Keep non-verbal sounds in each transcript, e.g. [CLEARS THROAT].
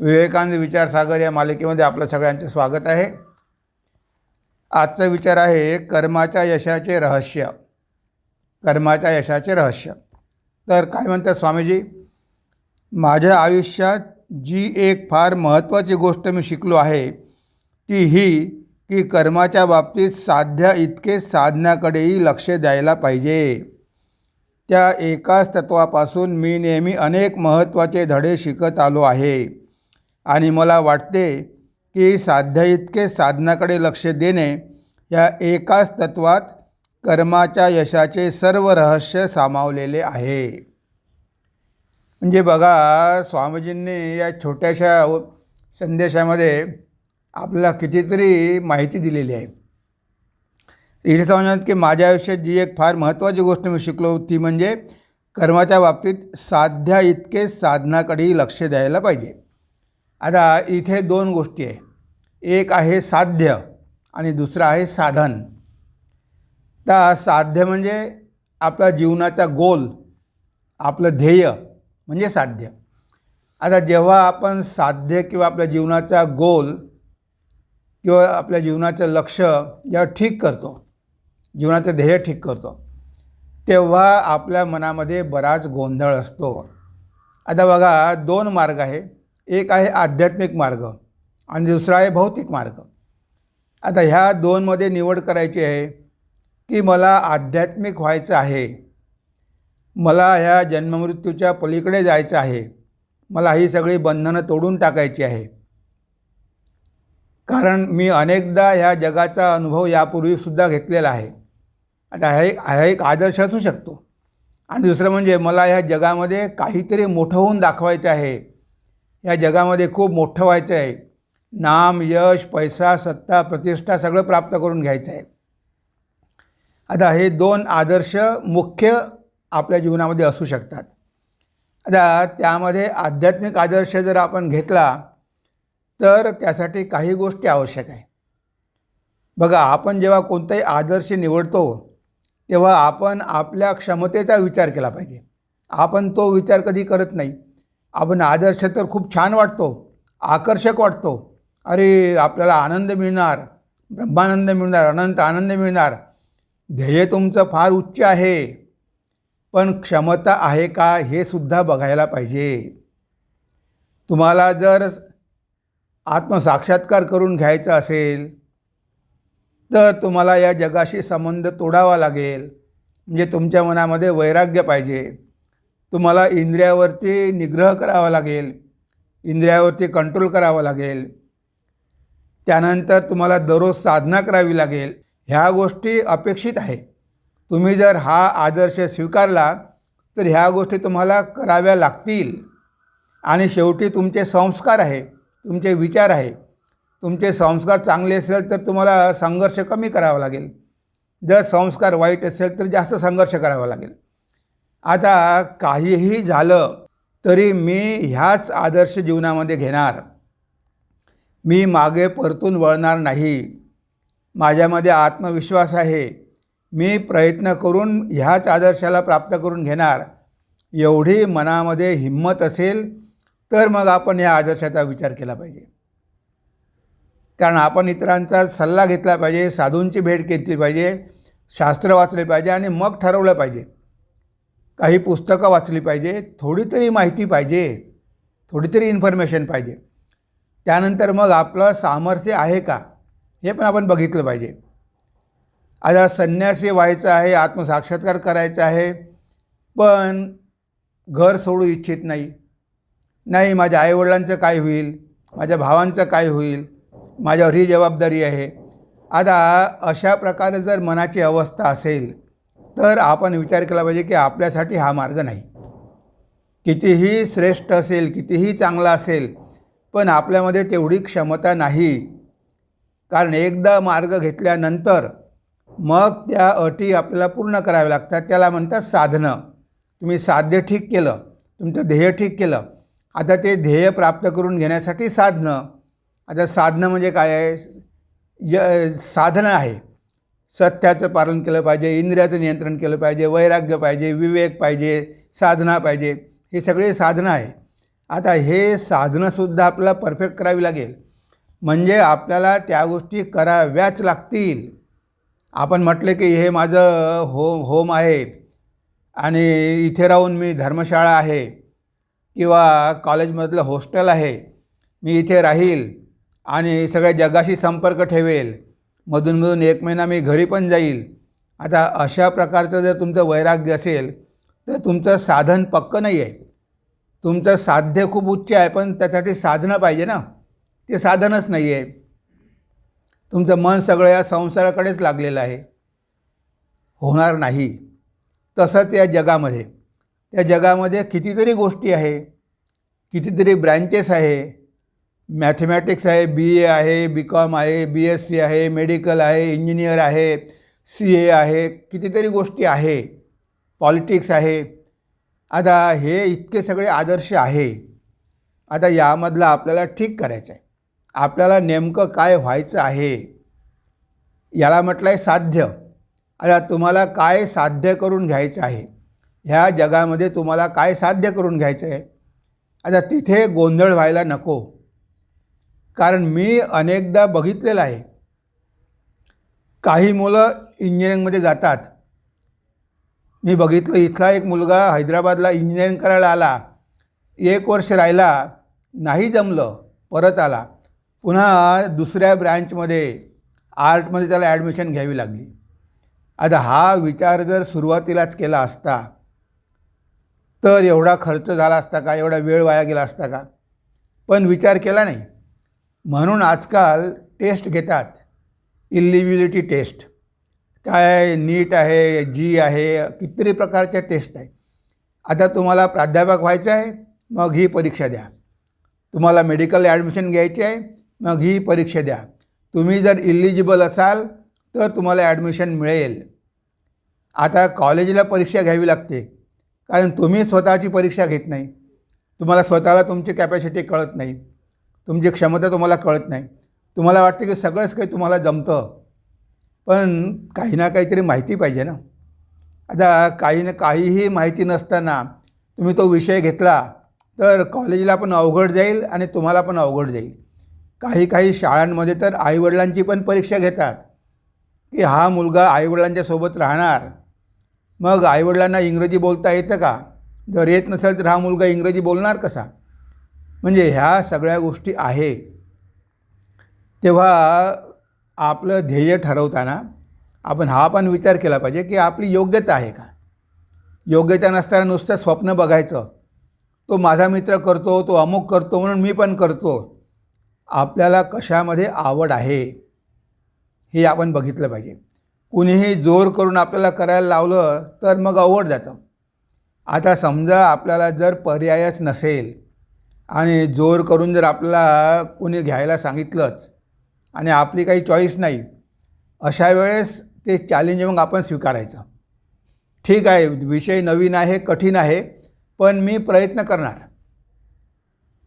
विवेकानंद विचारसागर या मालिकेमध्ये आपलं सगळ्यांचं स्वागत आहे. आजचा विचार आहे कर्माच्या यशाचे रहस्य. कर्माच्या यशाचे रहस्य. तर काय म्हणतात स्वामीजी? माझ्या आयुष्यात जी एक फार महत्त्वाची गोष्ट मी शिकलो आहे ती ही की कर्माच्या बाबतीत साध्या इतके साधण्याकडेही लक्ष द्यायला पाहिजे. त्या एकाच तत्वापासून मी नेहमी अनेक महत्त्वाचे धडे शिकत आलो आहे. आणि मला वाटते की साध्य इतके साधनाकडे लक्ष देणे या एकाच तत्वात कर्माच्या यशाचे सर्व रहस्य सामावलेले आहे. म्हणजे बघा स्वामीजींनी या छोट्याशा संदेशामध्ये आपल्याला कितीतरी माहिती दिलेली आहे. इथे समजतात की माझ्या आयुष्यात जी एक फार महत्त्वाची गोष्ट मी शिकलो ती म्हणजे कर्माच्या बाबतीत साध्या इतके साधनाकडेही लक्ष द्यायला पाहिजे. आता इथे दोन गोष्टी आहे. एक आहे साध्य आणि दुसरं आहे साधन. तर साध्य म्हणजे आपला जीवनाचा गोल आपलं ध्येय म्हणजे साध्य. आता जेव्हा आपण साध्य किंवा आपल्या जीवनाचा गोल किंवा आपल्या जीवनाचं लक्ष जेव्हा ठीक करतो जीवनाचं ध्येय ठीक करतो तेव्हा आपल्या मनामध्ये बराच गोंधळ असतो. आता बघा दोन मार्ग आहे. एक आहे आध्यात्मिक मार्ग आणि दुसरा आहे भौतिक मार्ग. आता ह्या दोनमध्ये निवड करायची आहे की मला आध्यात्मिक व्हायचं आहे. मला ह्या जन्ममृत्यूच्या पलीकडे जायचं आहे. मला ही सगळी बंधनं तोडून टाकायची आहे. कारण मी अनेकदा ह्या जगाचा अनुभव यापूर्वीसुद्धा घेतलेला आहे. आता हा एक हा एक आदर्श असू शकतो. आणि दुसरं म्हणजे मला ह्या जगामध्ये काहीतरी मोठं होऊन दाखवायचं आहे. या जगामध्ये खूप मोठं व्हायचं आहे. नाम यश पैसा सत्ता प्रतिष्ठा सगळं प्राप्त करून घ्यायचं आहे. आता हे दोन आदर्श मुख्य आपल्या जीवनामध्ये असू शकतात. आता त्यामध्ये आध्यात्मिक आदर्श जर आपण घेतला तर त्यासाठी काही गोष्टी आवश्यक आहे. बघा आपण जेव्हा कोणताही आदर्श निवडतो तेव्हा आपण आपल्या क्षमतेचा विचार केला पाहिजे. आपण तो विचार कधी करत नाही. आपण आदर्श तर खूप छान वाटतो आकर्षक वाटतो. अरे आपल्याला आनंद मिळणार ब्रह्मानंद मिळणार अनंत आनंद मिळणार. ध्येय तुमचं फार उच्च आहे पण क्षमता आहे का हे सुद्धा बघायला पाहिजे. तुम्हाला जर आत्मसाक्षात्कार करून घ्यायचा असेल तर तुम्हाला या जगाशी संबंध तोडावा लागेल. म्हणजे तुमच्या मनामध्ये वैराग्य पाहिजे. तुम्हाला इंद्रियावरती निग्रह करावा लागेल इंद्रियावरती कंट्रोल करावा लागेल. त्यानंतर तुम्हाला दररोज साधना करावी लागेल. ह्या गोष्टी अपेक्षित आहे तुम्ही जर हा आदर्श स्वीकारला तर ह्या गोष्टी तुम्हाला कराव्या लागतील. आणि शेवटी तुमचे संस्कार आहे तुमचे विचार आहे. तुमचे संस्कार चांगले असेल तर तुम्हाला संघर्ष कमी करावा लागेल. जर संस्कार वाईट असेल तर जास्त संघर्ष करावा लागेल. आता काहीही झालं तरी मी ह्याच आदर्श जीवनामध्ये घेणार. मी मागे परतून वळणार नाही. माझ्यामध्ये आत्मविश्वास आहे. मी प्रयत्न करून ह्याच आदर्शाला प्राप्त करून घेणार. एवढी मनामध्ये हिंमत असेल तर मग आपण या आदर्शाचा विचार केला पाहिजे. कारण आपण इतरांचा सल्ला घेतला पाहिजे साधूंची भेट घेतली पाहिजे शास्त्र वाचले पाहिजे आणि मग ठरवलं पाहिजे. काही पुस्तकं वाचली पाहिजे थोडी तरी माहिती पाहिजे थोडी तरी इन्फॉर्मेशन पाहिजे. त्यानंतर मग आपलं सामर्थ्य आहे का हे पण आपण बघितलं पाहिजे. आता संन्यासी व्हायचं आहे आत्मसाक्षात्कार करायचा आहे पण घर सोडू इच्छित नाही. नाही माझ्या आईवडिलांचं काय होईल माझ्या भावांचं काय होईल माझ्यावर ही जबाबदारी आहे. आता अशा प्रकारे जर मनाची अवस्था असेल तर आपण विचार केला पाहिजे की आपल्यासाठी हा मार्ग नाही. कितीही श्रेष्ठ असेल कितीही चांगला असेल पण आपल्यामध्ये तेवढी क्षमता नाही. कारण एकदा मार्ग घेतल्यानंतर मग त्या अटी आपल्याला पूर्ण कराव्या लागतात. त्याला म्हणतात साधनं. तुम्ही साध्य ठीक केलं तुमचं ध्येय ठीक केलं. आता ते ध्येय प्राप्त करून घेण्यासाठी साधनं. आता साधनं म्हणजे काय आहे? य साधनं आहे. सत्याचं पालन केलं पाहिजे इंद्रियाचं नियंत्रण केलं पाहिजे वैराग्य पाहिजे विवेक पाहिजे साधना पाहिजे हे सगळे साधनं आहे. आता हे साधनंसुद्धा आपल्याला परफेक्ट करावी लागेल. म्हणजे आपल्याला त्या गोष्टी कराव्याच लागतील. आपण म्हटले की हे माझं हो होम आहे आणि इथे राहून मी धर्मशाळा आहे किंवा कॉलेजमधलं हॉस्टेल आहे मी इथे राहील आणि सगळ्या जगाशी संपर्क ठेवेल. मधूनमधून एक महिना मी घरी पण जाईल. आता अशा प्रकारचं जर तुमचं वैराग्य असेल तर तुमचं साधन पक्कं नाही आहे तुमचं साध्य खूप उच्च आहे पण त्यासाठी साधनं पाहिजे ना. ते साधनच नाही आहे तुमचं मन सगळं या संसाराकडेच लागलेलं आहे. होणार नाही. तसंच या जगामध्ये. त्या जगामध्ये कितीतरी गोष्टी आहे. कितीतरी ब्रँचेस आहे. मॅथमॅटिक्स आहे बी ए आहे बी कॉम आहे बी एस सी आहे मेडिकल आहे इंजिनियर आहे सी ए आहे कितीतरी गोष्टी आहे पॉलिटिक्स आहे. आता हे इतके सगळे आदर्श आहे. आता यामधला आपल्याला ठीक करायचं आहे आपल्याला नेमकं काय व्हायचं आहे याला म्हटलं आहे साध्य. आता तुम्हाला काय साध्य करून घ्यायचं आहे? ह्या जगामध्ये तुम्हाला काय साध्य करून घ्यायचं आहे आता तिथे गोंधळ व्हायला नको. कारण मी अनेकदा बघितलेलं आहे. काही मुलं इंजिनिअरिंगमध्ये जातात. मी बघितलं इथला एक मुलगा हैदराबादला इंजिनिअरिंग करायला आला. एक वर्ष राहिला नाही जमलं परत आला. पुन्हा दुसऱ्या ब्रँचमध्ये आर्टमध्ये त्याला ॲडमिशन घ्यावी लागली. आता हा विचार जर सुरुवातीलाच केला असता तर एवढा खर्च झाला असता का? एवढा वेळ वाया गेला असता का? पण विचार केला नाही. म्हणून आजकाल टेस्ट घेतात. इलिबिलिटी टेस्ट काय नीट आहे जी आहे कितीतरी प्रकारच्या टेस्ट आहे. आता तुम्हाला प्राध्यापक व्हायचं आहे मग ही परीक्षा द्या. तुम्हाला मेडिकल ॲडमिशन घ्यायची आहे मग ही परीक्षा द्या. तुम्ही जर इलिजिबल असाल तर तुम्हाला ॲडमिशन मिळेल. आता कॉलेजला परीक्षा घ्यावी लागते कारण तुम्ही स्वतःची परीक्षा घेत नाही. तुम्हाला स्वतःला तुमची कॅपॅसिटी कळत नाही. तुमची क्षमता तुम्हाला कळत नाही. तुम्हाला वाटते की सगळंच काही तुम्हाला जमतं. पण काही ना काहीतरी माहिती पाहिजे ना. आता काही ना काहीही माहिती नसताना तुम्ही तो विषय घेतला तर कॉलेजला पण अवघड जाईल आणि तुम्हाला पण अवघड जाईल. काही काही शाळांमध्ये तर आईवडिलांची पण परीक्षा घेतात. की हा मुलगा आईवडिलांच्या सोबत राहणार. मग आईवडिलांना इंग्रजी बोलता येतं का? जर येत नसेल तर हा मुलगा इंग्रजी बोलणार कसा? म्हणजे ह्या सगळ्या गोष्टी आहे. तेव्हा आपलं ध्येय ठरवताना आपण हा पण विचार केला पाहिजे की आपली योग्यता आहे का? योग्यता नसताना नुसतं स्वप्न बघायचं. तो माझा मित्र करतो तो अमुक करतो म्हणून मी पण करतो. आपल्याला कशामध्ये आवड आहे? हे आपण बघितलं पाहिजे. कुणीही जोर करून आपल्याला करायला लावलं तर मग अवघड जातं. आता समजा आपल्याला जर पर्यायच नसेल आणि जोर करून जर आपल्याला कोणी घ्यायला सांगितलंच आणि आपली काही चॉईस नाही अशा वेळेस ते चॅलेंज मग आपण स्वीकारायचं. ठीक आहे विषय नवीन आहे कठीण आहे पण मी प्रयत्न करणार.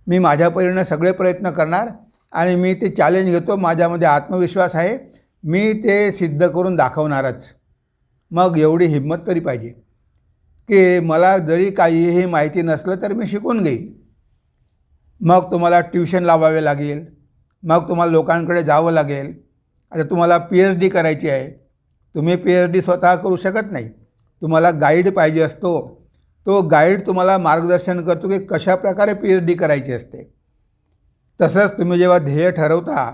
मी माझ्या परीनं सगळे प्रयत्न करणार आणि मी ते चॅलेंज घेतो माझ्यामध्ये आत्मविश्वास आहे मी ते सिद्ध करून दाखवणारच. मग एवढी हिंमत तरी पाहिजे. की मला जरी काहीही माहिती नसलं तर मी शिकून घेईन. मग तुम्हाला ट्युशन लावावे लागेल. मग तुम्हाला लोकांकडे जावं लागेल. आता तुम्हाला पी एच डी करायची आहे. तुम्ही पी एच डी स्वतः करू शकत नाही. तुम्हाला गाईड पाहिजे असतो. तो गाईड तुम्हाला मार्गदर्शन करतो की कशा प्रकारे पी एच डी करायची असते. तसंच तुम्ही जेव्हा ध्येय ठरवता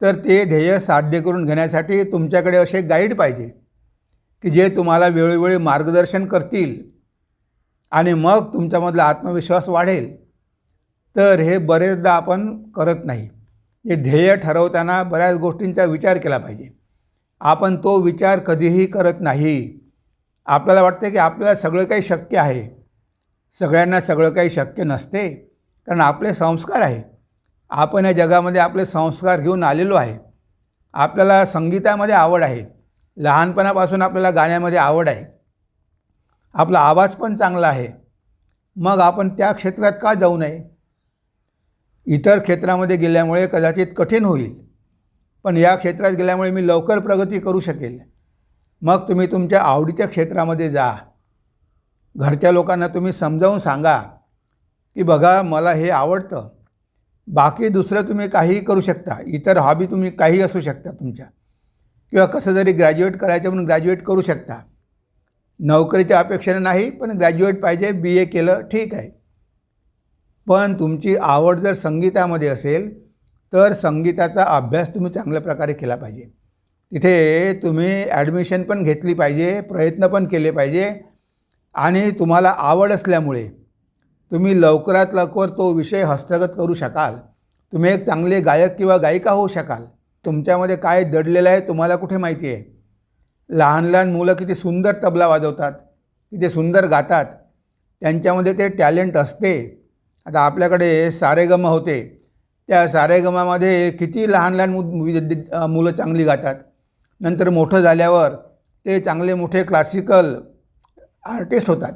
तर ते ध्येय साध्य करून घेण्यासाठी तुमच्याकडे असे गाईड पाहिजे की जे तुम्हाला वेळोवेळी मार्गदर्शन करतील आणि मग तुमच्यामधला आत्मविश्वास वाढेल. तर हे बरेचदा आपण करत नाही. हे ध्येय ठरवताना बऱ्याच गोष्टींचा विचार केला पाहिजे. आपण तो विचार कधीही करत नाही. आपल्याला वाटते की आपल्याला सगळं काही शक्य आहे. सगळ्यांना सगळं काही शक्य नसते. कारण आपले संस्कार आहे. आपण या जगामध्ये आपले संस्कार घेऊन आलेलो आहे. आपल्याला संगीतामध्ये आवड आहे. लहानपणापासून आपल्याला गाण्यामध्ये आवड आहे. आपला आवाज पण चांगला आहे. मग आपण त्या क्षेत्रात का जाऊ नये? इतर क्षेत्रामध्ये गेल्यामुळे कदाचित कठीण होईल. पण या क्षेत्रात गेल्यामुळे मी लवकर प्रगती करू शकेल. मग तुम्ही तुमच्या आवडीच्या क्षेत्रामध्ये जा. घरच्या लोकांना तुम्ही समजावून सांगा की बघा मला हे आवडतं. बाकी दुसरं तुम्ही काहीही करू शकता. इतर हॉबी तुम्ही काही असू शकता तुमच्या. किंवा कसं जरी ग्रॅज्युएट करायचं म्हणून ग्रॅज्युएट करू शकता. नोकरीच्या अपेक्षेनं नाही पण ग्रॅज्युएट पाहिजे बी ए केलं ठीक आहे. पण तुमची आवड जर संगीतामध्ये असेल तर संगीताचा अभ्यास तुम्ही चांगल्या प्रकारे केला पाहिजे. तिथे तुम्ही ॲडमिशन पण घेतली पाहिजे प्रयत्न पण केले पाहिजे आणि तुम्हाला आवड असल्यामुळे तुम्ही लवकरात लवकर तो विषय हस्तगत करू शकाल. तुम्ही एक चांगले गायक किंवा गायिका होऊ शकाल. तुमच्यामध्ये काय दडलेलं आहे तुम्हाला कुठे माहिती आहे? लहान लहान मुलं किती सुंदर तबला वाजवतात किती सुंदर गातात त्यांच्यामध्ये ते टॅलेंट असते. आता आपल्याकडे सारेगम होते. त्या सारेगमामध्ये किती लहान लहान मु विद्य- मुलं चांगली गातात. नंतर मोठं झाल्यावर ते चांगले मोठे क्लासिकल आर्टिस्ट होतात.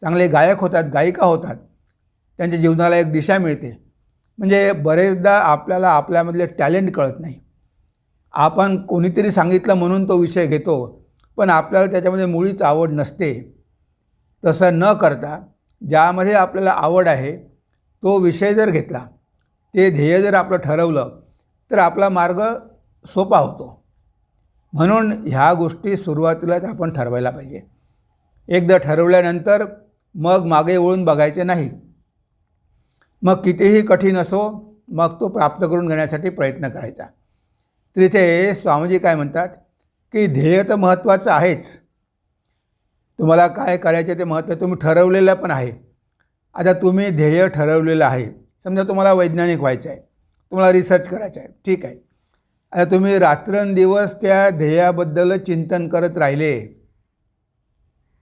चांगले गायक होतात गायिका होतात. त्यांच्या जीवनाला एक दिशा मिळते. म्हणजे बरेचदा आपल्याला आपल्यामधले टॅलेंट कळत नाही. आपण कोणीतरी सांगितलं म्हणून तो विषय घेतो पण आपल्याला त्याच्यामध्ये मुळीच आवड नसते. तसं न करता ज्यामध्ये आपल्याला आवड आहे तो विषय जर घेतला ते ध्येय जर आपलं ठरवलं तर आपला मार्ग सोपा होतो. म्हणून ह्या गोष्टी सुरुवातीलाच आपण ठरवायला पाहिजे. एकदा ठरवल्यानंतर मग मागे वळून बघायचे नाही. मग कितीही कठीण असो मग तो प्राप्त करून घेण्यासाठी प्रयत्न करायचा. तर इथे स्वामीजी काय म्हणतात की ध्येय तर महत्त्वाचं आहेच तुम्हाला काय करायचे ते महत्त्व तुम्ही ठरवलेलं पण आहे. आता तुम्ही ध्येय ठरवलेलं आहे. समजा तुम्हाला वैज्ञानिक व्हायचं आहे. तुम्हाला रिसर्च करायचं आहे. ठीक आहे. आता तुम्ही रात्रंदिवस त्या ध्येयाबद्दल चिंतन करत राहिले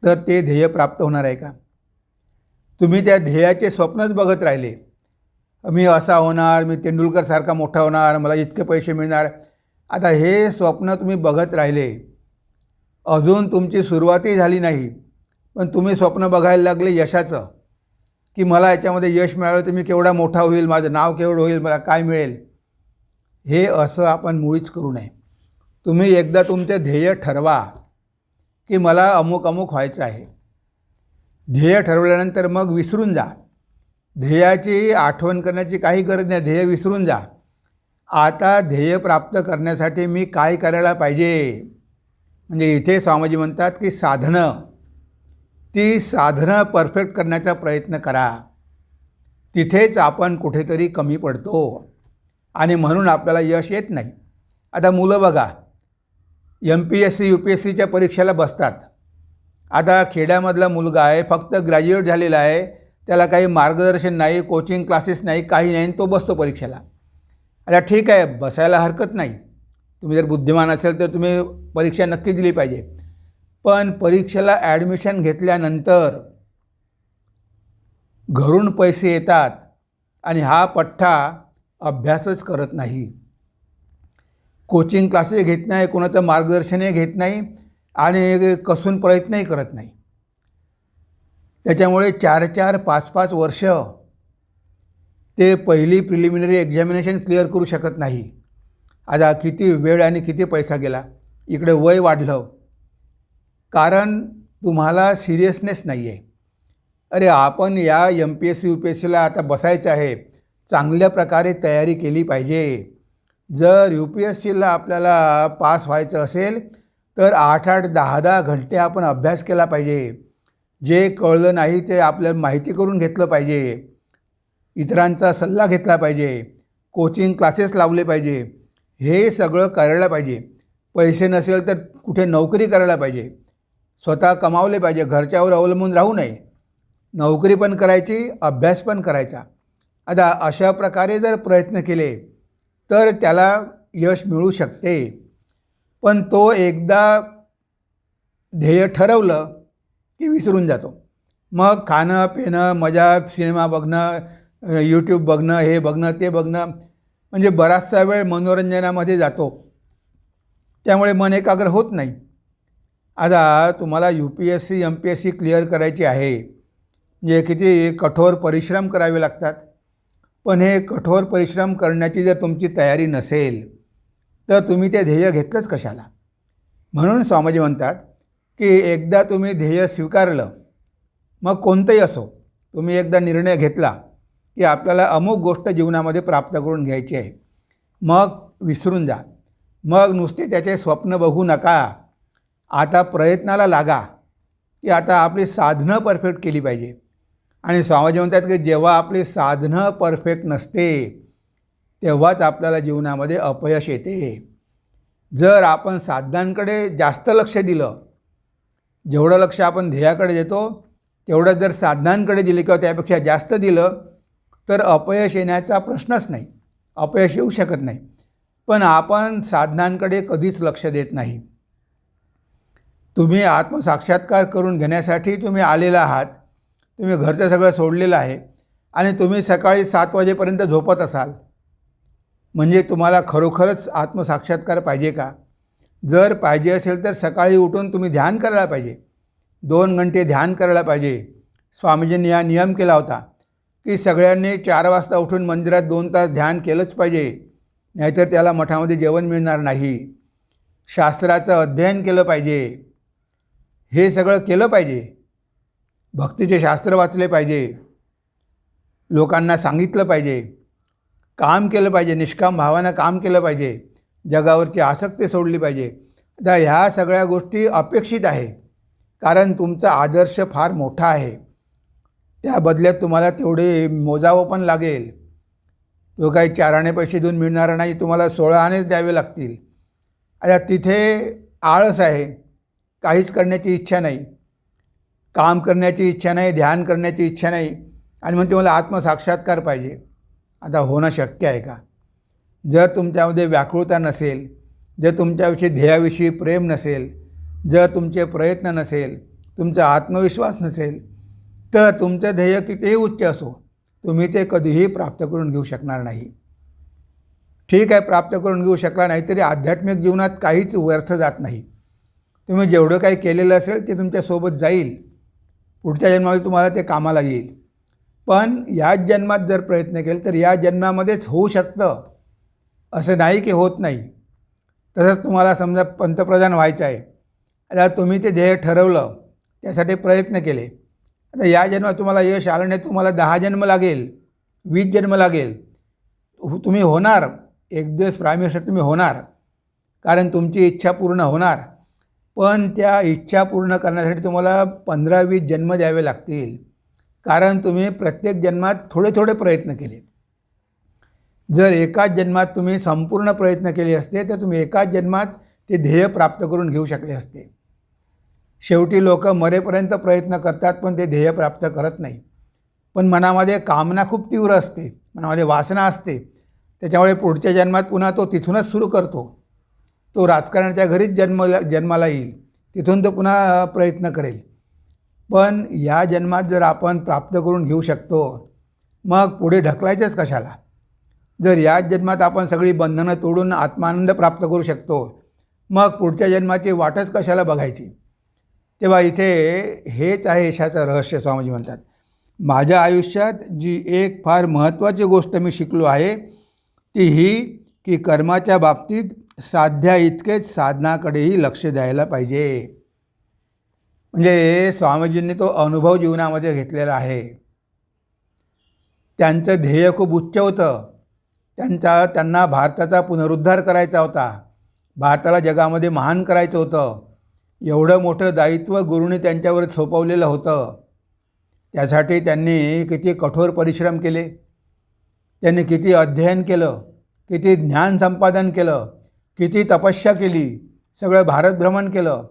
तर ते ध्येय प्राप्त होणार आहे का? तुम्ही त्या ध्येयाचे स्वप्नच बघत राहिले. मी असा होणार मी तेंडुलकरसारखा मोठा होणार मला इतके पैसे मिळणार. आता हे स्वप्न तुम्ही बघत राहिले. अजून तुमची सुरुवातही झाली नाही. पण तुम्ही स्वप्न बघायला लागले यशाचं. की मला याच्यामध्ये यश मिळालं तर मी केवढा मोठा होईल माझं नाव केवढं होईल मला काय मिळेल? हे असं आपण मुळीच करू नये. तुम्ही एकदा तुमचे ध्येय ठरवा की मला अमुक अमुक व्हायचं आहे. ध्येय ठरवल्यानंतर मग विसरून जा. ध्येयाची आठवण करण्याची काही गरज नाही ध्येय विसरून जा. आता ध्येय प्राप्त करण्यासाठी मी काय करायला पाहिजे? म्हणजे इथे स्वामीजी म्हणतात की साधनं ती साधनं परफेक्ट करण्याचा प्रयत्न करा. तिथेच आपण कुठेतरी कमी पडतो. आणि म्हणून आपल्याला यश येत नाही. आता मुलं बघा M P S C U P S सीच्या परीक्षेला बसतात. आता खेड्यामधला मुलगा आहे फक्त ग्रॅज्युएट झालेला आहे. त्याला काही मार्गदर्शन नाही कोचिंग क्लासेस नाही काही नाही आणि तो बसतो परीक्षेला. आता ठीक आहे बसायला हरकत नाही. तुम्ही जर बुद्धिमान असेल तर तुम्ही परीक्षा नक्की दिली पाहिजे. पण परीक्षेला ॲडमिशन घेतल्यानंतर घरून पैसे येतात आणि हा पठ्ठा अभ्यासच करत नाही. कोचिंग क्लासेस घेत नाही कोणाचं मार्गदर्शनही घेत नाही आणि कसून प्रयत्नही करत नाही. त्याच्यामुळे चार चार पाच पाच वर्ष ते पहिली प्रिलिमिनरी एक्झामिनेशन क्लिअर करू शकत नाही. आता किती वेळ आणि किती पैसा गेला? इकडे वय वाढलं. कारण तुम्हाला सिरियसनेस नाही आहे अरे आपण या M P S C U P S सीला आता बसायचं आहे. चांगल्या प्रकारे तयारी केली पाहिजे. जर यू पी एस सीला आपल्याला पास व्हायचं असेल तर आठ आठ दहा दहा घंटे आपण अभ्यास केला पाहिजे. जे कळलं नाही ते आपल्याला माहिती करून घेतलं पाहिजे. इतरांचा सल्ला घेतला पाहिजे. कोचिंग क्लासेस लावले पाहिजे. हे सगळं करायला पाहिजे. पैसे नसेल तर कुठे नोकरी करायला पाहिजे. स्वतः कमावले पाहिजे. घरच्यावर अवलंबून राहू नये. नोकरी पण करायची अभ्यास पण करायचा. आता अशा प्रकारे जर प्रयत्न केले तर त्याला यश मिळू शकते. पण तो एकदा ध्येय ठरवलं की विसरून जातो. मग खाणं पिणं मजा सिनेमा बघणं यूट्यूब बघणं हे बघणं ते बघणं म्हणजे बराचसा वेळ मनोरंजनामध्ये जातो. त्यामुळे मन एकाग्र होत नाही. आता तुम्हाला U P S C M P S C clear करायची आहे. म्हणजे किती कठोर परिश्रम करावे लागतात. पण हे कठोर परिश्रम करण्याची जर तुमची तयारी नसेल तर तुम्ही ते ध्येय घेतलंच कशाला? म्हणून स्वामीजी म्हणतात की एकदा तुम्ही ध्येय स्वीकारलं मग कोणतंही असो तुम्ही एकदा निर्णय घेतला की आपल्याला अमुक गोष्ट जीवनामध्ये प्राप्त करून घ्यायची आहे. मग विसरून जा. मग नुसते त्याचे स्वप्न बघू नका. आता प्रयत्नाला लागा की आता आपली साधनं परफेक्ट केली पाहिजे. आणि स्वामीजी म्हणतात की जेव्हा आपली साधनं परफेक्ट नसते तेव्हाच आपल्याला जीवनामध्ये अपयश येते. जर आपण साधनांकडे जास्त लक्ष दिलं जेवढं लक्ष आपण ध्येयाकडे देतो तेवढं जर साधनांकडे दिलं किंवा त्यापेक्षा जास्त दिलं तर अपयश येण्याचा प्रश्नच नाही. अपयश येऊ शकत नाही. पण आपण साधनांकडे कधीच लक्ष देत नाही. तुम्ही आत्मसाक्षात्कार करून घेण्यासाठी तुम्ही आलेला आहात. तुम्ही घरचं सगळं सोडलेलं आहे. आणि तुम्ही सकाळी सात वाजेपर्यंत झोपत असाल. म्हणजे तुम्हाला खरोखरच आत्मसाक्षात्कार पाहिजे का? जर पाहिजे असेल तर सकाळी उठून तुम्ही ध्यान करायला पाहिजे. दोन घंटे ध्यान करायला पाहिजे. स्वामीजींनी हा नियम केला होता. की सगळ्यांनी चार वाजता उठून मंदिरात दोन तास ध्यान केलंच पाहिजे. नाहीतर त्याला मठामध्ये जेवण मिळणार नाही. शास्त्राचं अध्ययन केलं पाहिजे. हे सगळं केलं पाहिजे. भक्तीचे शास्त्र वाचले पाहिजे. लोकांना सांगितलं पाहिजे. काम केलं पाहिजे. निष्काम भावानं काम केलं पाहिजे. जगावरची आसक्ती सोडली पाहिजे. आता ह्या सगळ्या गोष्टी अपेक्षित आहे. कारण तुमचा आदर्श फार मोठा आहे. त्या बदल्यात तुम्हाला तेवढे मोजावं पण लागेल. तो काही चार आणे पैसे देऊन मिळणार नाही तुम्हाला सोळा आणेच द्यावे लागतील. आता तिथे आळस आहे. काहीच करण्याची इच्छा नाही. काम करण्याची इच्छा नाही ध्यान करण्याची इच्छा नाही. आणि म्हणते मला आत्मसाक्षात्कार पाहिजे. आता होणं शक्य आहे का? जर तुमच्यामध्ये व्याकुळता नसेल जर तुमच्याविषयी ध्येयाविषयी प्रेम नसेल जर तुमचे प्रयत्न नसेल तुमचा आत्मविश्वास नसेल तर तुमचं ध्येय कितीही उच्च असो तुम्ही ते कधीही प्राप्त करून घेऊ शकणार नाही. ठीक आहे प्राप्त करून घेऊ शकला नाही तरी आध्यात्मिक जीवनात काहीच व्यर्थ जात नाही. तुम्ही जेवढं काही केलेलं असेल ते तुमच्यासोबत जाईल. पुढच्या जन्मामध्ये तुम्हाला ते कामाला येईल. पण याच जन्मात जर प्रयत्न केले तर या जन्मामध्येच होऊ शकतं. असं नाही की होत नाही. तसंच तुम्हाला समजा पंतप्रधान व्हायचं आहे. आता तुम्ही ते ध्येय ठरवलं त्यासाठी प्रयत्न केले. आता या जन्मात तुम्हाला यश आलं नाही तुम्हाला दहा जन्म लागेल वीस जन्म लागेल. तुम्ही होणार. एक दिवस प्राईम तुम्ही होणार. कारण तुमची इच्छा पूर्ण होणार. पण त्या इच्छा पूर्ण करण्यासाठी तुम्हाला पंधरा वीस जन्म द्यावे लागतील. कारण तुम्ही प्रत्येक जन्मात थोडे थोडे प्रयत्न केले. जर एकाच जन्मात तुम्ही संपूर्ण प्रयत्न केले असते तर तुम्ही एकाच जन्मात ते ध्येय प्राप्त करून घेऊ शकले असते. शेवटी लोक मरेपर्यंत प्रयत्न करतात पण ते ध्येय प्राप्त करत नाही. पण मनामध्ये कामना खूप तीव्र असते मनामध्ये वासना असते. त्याच्यामुळे पुढच्या जन्मात पुन्हा तो तिथूनच सुरू करतो. तो राजकारणाच्या घरीच जन्मला जन्माला येईल. तिथून तो पुन्हा प्रयत्न करेल. पण या जन्मात जर आपण प्राप्त करून घेऊ शकतो मग पुढे ढकलायचंच कशाला? जर याच जन्मात आपण सगळी बंधनं तोडून आत्मानंद प्राप्त करू शकतो मग पुढच्या जन्माची वाटच कशाला बघायची? तेव्हा इथे हेच आहे यशाचं रहस्य स्वामीजी म्हणतात. माझ्या आयुष्यात जी एक फार महत्त्वाची गोष्ट मी शिकलो आहे ती ही की कर्माच्या बाबतीत साध्या इतकेच साधनाकडेही लक्ष द्यायला पाहिजे. म्हणजे स्वामीजींनी तो अनुभव जीवनामध्ये घेतलेला आहे. त्यांचं ध्येय खूप उच्च होतं. त्यांचा त्यांना भारताचा पुनरुद्धार करायचा होता. भारताला जगामध्ये महान करायचं होतं. एवढं मोठं दायित्व गुरुने त्यांच्यावर सोपवलेलं होतं. त्यासाठी त्यांनी किती कठोर परिश्रम केले. त्यांनी किती अध्ययन केलं. किती ज्ञान संपादन केलं. किती तपस्या केली. सगळं भारतभ्रमण केलं.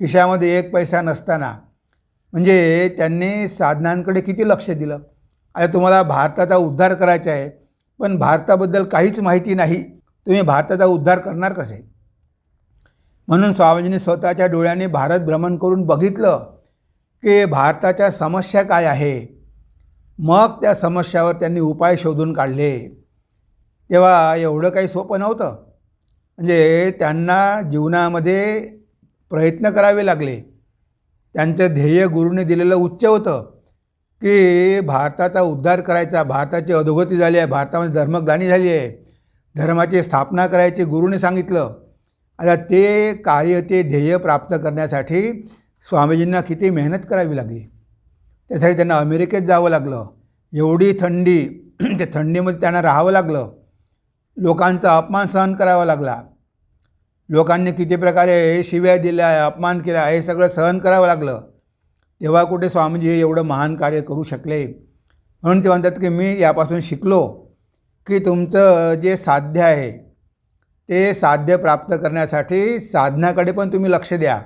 खिशामध्ये एक पैसा नसताना. म्हणजे त्यांनी साधनांकडे किती लक्ष दिलं. आता तुम्हाला भारताचा उद्धार करायचा आहे. पण भारताबद्दल काहीच माहिती नाही. तुम्ही भारताचा उद्धार करणार कसे? म्हणून स्वामीजींनी स्वतःच्या डोळ्याने भारत भ्रमण करून बघितलं की भारताच्या समस्या काय आहे. मग त्या समस्यावर त्यांनी उपाय शोधून काढले. तेव्हा एवढं काही सोपं नव्हतं. म्हणजे त्यांना जीवनामध्ये प्रयत्न करावे लागले. त्यांचं ध्येय गुरुने दिलेलं उच्च होतं की भारताचा उद्धार करायचा भारताची अधोगती झाली आहे भारतामध्ये धर्मग्लानी झाली आहे. धर्माची स्थापना करायची गुरुने सांगितलं. आता ते कार्य ते ध्येय प्राप्त करण्यासाठी स्वामीजींना किती मेहनत करावी लागली? त्यासाठी त्यांना अमेरिकेत जावं लागलं. एवढी थंडी [CLEARS THROAT] त्या थंडीमध्ये त्यांना राहावं लागलं. लोकांचा अपमान सहन करावा लागला. लोकांनी किती प्रकारे शिव्या दिल्या आहे अपमान केला हे सगळं सहन करावं लागलं. तेव्हा कुठे स्वामीजी हे एवढं महान कार्य करू शकले? म्हणून ते म्हणतात की मी यापासून शिकलो की तुमचं जे साध्य आहे ते साध्य प्राप्त करण्यासाठी साधनाकडे पण तुम्ही लक्ष द्या.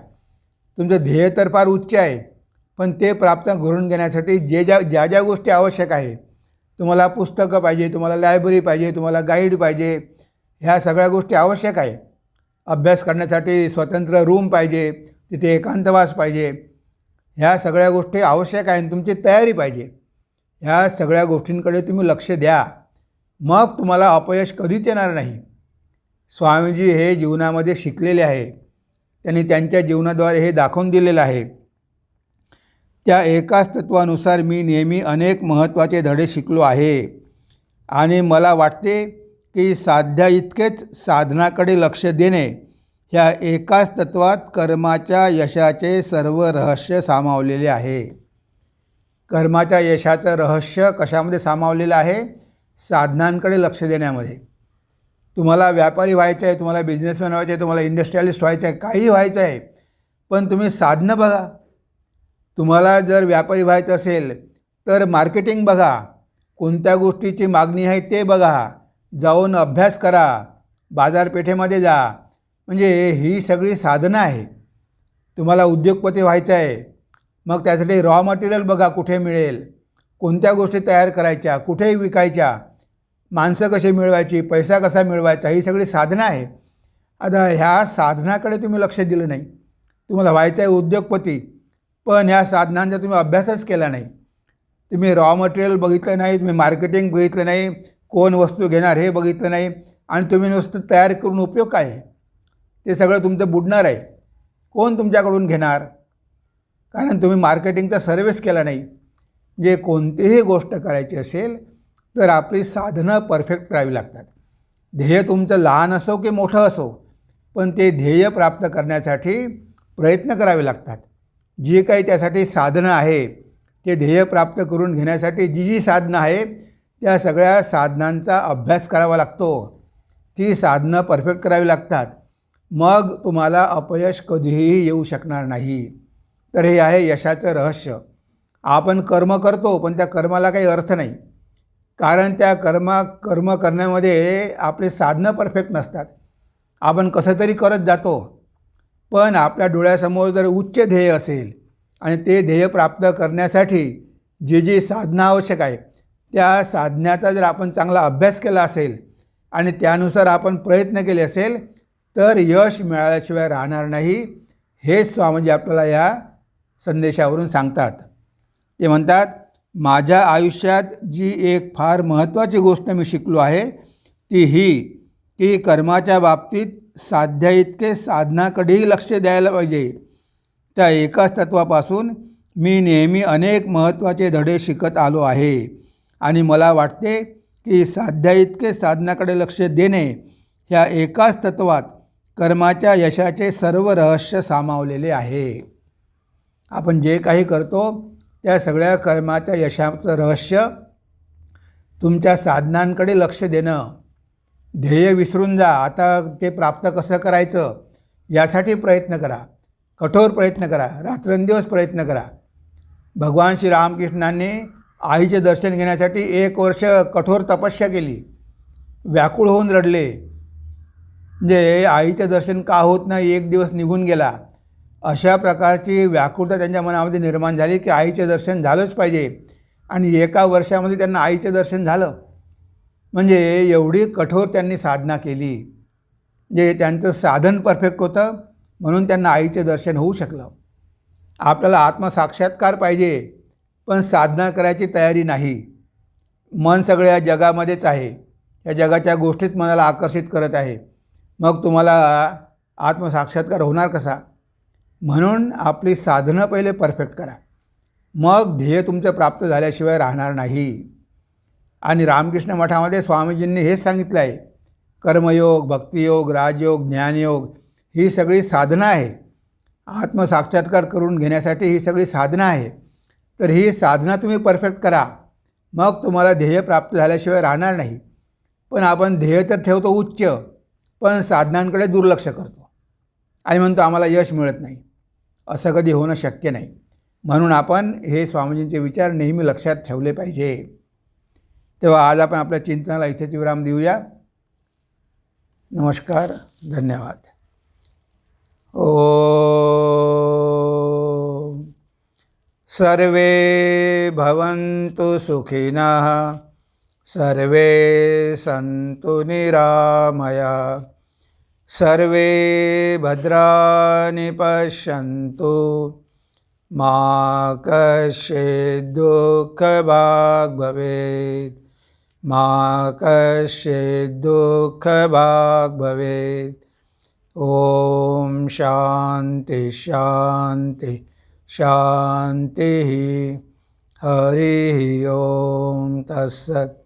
तुमचं ध्येय तर फार उच्च आहे पण ते प्राप्त करून घेण्यासाठी जे ज्या ज्या ज्या गोष्टी आवश्यक आहे तुम्हाला पुस्तकं पाहिजे तुम्हाला लायब्ररी पाहिजे तुम्हाला गाईड पाहिजे ह्या सगळ्या गोष्टी आवश्यक आहे. अभ्यास करण्यासाठी स्वतंत्र रूम पाहिजे तिथे एकांतवास पाहिजे ह्या सगळ्या गोष्टी आवश्यक आहे आणि तुमची तयारी पाहिजे. ह्या सगळ्या गोष्टींकडे तुम्ही लक्ष द्या. मग तुम्हाला अपयश कधीच येणार नाही. स्वामीजी हे जीवनामध्ये शिकलेले आहे त्यांनी त्यांच्या जीवनाद्वारे हे दाखवून दिलेलं आहे. त्या एकाच तत्वानुसार मी नेहमी अनेक महत्त्वाचे धडे शिकलो आहे. आणि मला वाटते की साध्या इतकेच साधनाकडे लक्ष देणे ह्या एकाच तत्वात कर्माच्या यशाचे सर्व रहस्य सामावलेले आहे. कर्माच्या यशाचं रहस्य कशामध्ये सामावलेलं आहे? साधनांकडे लक्ष देण्यामध्ये. तुम्हाला व्यापारी व्हायचं आहे तुम्हाला बिझनेसमॅन व्हायचं आहे तुम्हाला इंडस्ट्रियलिस्ट व्हायचं आहे काही व्हायचं आहे पण तुम्ही साधनं बघा. तुम्हाला जर व्यापारी व्हायचं असेल तर मार्केटिंग बघा. कोणत्या गोष्टीची मागणी आहे ते बघा. जाऊन अभ्यास करा. बाजारपेठेमध्ये जा. म्हणजे ही सगळी साधनं आहे. तुम्हाला उद्योगपती व्हायचं आहे. मग त्यासाठी रॉ मटेरियल बघा कुठे मिळेल. कोणत्या गोष्टी तयार करायच्या कुठे विकायच्या. माणसं कशी मिळवायची पैसा कसा मिळवायचा ही सगळी साधनं आहे आता ह्या साधनाकडे तुम्ही लक्ष दिलं नाही. तुम्हाला व्हायचं आहे उद्योगपती पण ह्या साधनांचा तुम्ही अभ्यासच केला नाही. तुम्ही रॉ मटेरियल बघितलं नाही तुम्ही मार्केटिंग बघितलं नाही कोण वस्तू घेणार हे बघितलं नाही आणि तुम्ही नुसतं तयार करून उपयोग काय आहे? ते सगळं तुमचं बुडणार आहे. कोण तुमच्याकडून घेणार? कारण तुम्ही मार्केटिंगचा सर्व्हिस केला नाही. जे कोणतीही गोष्ट करायची असेल तर आपली साधनं परफेक्ट करावी लागतात. ध्येय तुमचं लहान असो की मोठं असो पण ते ध्येय प्राप्त करण्यासाठी प्रयत्न करावे लागतात. जी काही त्यासाठी साधनं आहे ते ध्येय प्राप्त करून घेण्यासाठी जी जी साधनं आहे त्या सगळ्या साधनांचा अभ्यास करावा लागतो. ती साधनं परफेक्ट करावी लागतात. मग तुम्हाला अपयश कधीही येऊ शकणार नाही. तर हे आहे यशाचं रहस्य. आपण कर्म करतो पण त्या कर्माला काही अर्थ नाही. कारण त्या कर्मा कर्म करण्यामध्ये आपले साधनं परफेक्ट नसतात. आपण कसं तरी करत जातो पण आपल्या डोळ्यासमोर जर उच्च ध्येय असेल आणि ते ध्येय प्राप्त करण्यासाठी जी जी साधनं आवश्यक आहे त्या साधण्याचा जर आपण चांगला अभ्यास केला असेल आणि त्यानुसार आपण प्रयत्न केले असेल तर यश मिळाल्याशिवाय राहणार नाही. हेच स्वामीजी आपल्याला या संदेशावरून सांगतात. ते म्हणतात माझ्या आयुष्यात जी एक फार महत्त्वाची गोष्ट मी शिकलो आहे ती ही की कर्माच्या बाबतीत साध्या इतके साधनाकडेही लक्ष द्यायला पाहिजे. त्या एकाच तत्वापासून मी नेहमी अनेक महत्त्वाचे धडे शिकत आलो आहे. आणि मला वाटते की साध्या इतके साधनाकडे लक्ष देणे ह्या एकाच तत्वात कर्माच्या यशाचे सर्व रहस्य सामावलेले आहे. आपण जे काही करतो त्या सगळ्या कर्माच्या यशाचं रहस्य तुमच्या साधनांकडे लक्ष देणं. ध्येय विसरून जा. आता ते प्राप्त कसं करायचं? यासाठी प्रयत्न करा. कठोर प्रयत्न करा. रात्रंदिवस प्रयत्न करा. भगवान श्री रामकृष्णांनी आईचे दर्शन घेण्यासाठी एक वर्ष कठोर तपस्या केली. व्याकुळ होऊन रडले. म्हणजे आईचं दर्शन का होत नाही? एक दिवस निघून गेला. अशा प्रकारची व्याकुळता त्यांच्या मनामध्ये निर्माण झाली की आईचे दर्शन झालंच पाहिजे. आणि एका वर्षामध्ये त्यांना आईचं दर्शन झालं. म्हणजे एवढी कठोर त्यांनी साधना केली. म्हणजे त्यांचं साधन परफेक्ट होतं म्हणून त्यांना आईचे दर्शन होऊ शकलं. आपल्याला आत्मसाक्षात्कार पाहिजे पण साधना करायची तयारी नाही. मन सगळं या जगामध्येच आहे. या जगाच्या गोष्टीच मनाला आकर्षित करत आहे. मग तुम्हाला आत्मसाक्षात्कार होणार कसा? म्हणून आपली साधनं पहिले परफेक्ट करा. मग ध्येय तुमचं प्राप्त झाल्याशिवाय राहणार नाही. आणि रामकृष्ण मठामध्ये स्वामीजींनी हेच सांगितलं आहे कर्मयोग भक्तियोग राजयोग ज्ञानयोग ही सगळी साधनं आहे. आत्मसाक्षात्कार करून घेण्यासाठी ही सगळी साधनं आहे. तर ही साधना तुम्ही परफेक्ट करा. मग तुम्हाला ध्येय प्राप्त झाल्याशिवाय राहणार नाही. पण आपण ध्येय तर ठेवतो उच्च पण साधनांकडे दुर्लक्ष करतो. आणि म्हणतो आम्हाला यश मिळत नाही. असं कधी होणं शक्य नाही. म्हणून आपण हे स्वामीजींचे विचार नेहमी लक्षात ठेवले पाहिजे. तेव्हा आज आपण आपल्या चिंतनाला इथेच विराम देऊया. नमस्कार धन्यवाद. ओ सर्वे भवन्तु सुखिनः सर्वे सन्तु निरामया। सर्वे भद्राणि पश्यन्तु। मा कश्चित् दुःखभाग् भवेत्। मा कश्चित् दुःखभाग् भवेत्। ॐ शान्ति शान्ति शान्तिः। हरिः ॐ तत्सत्।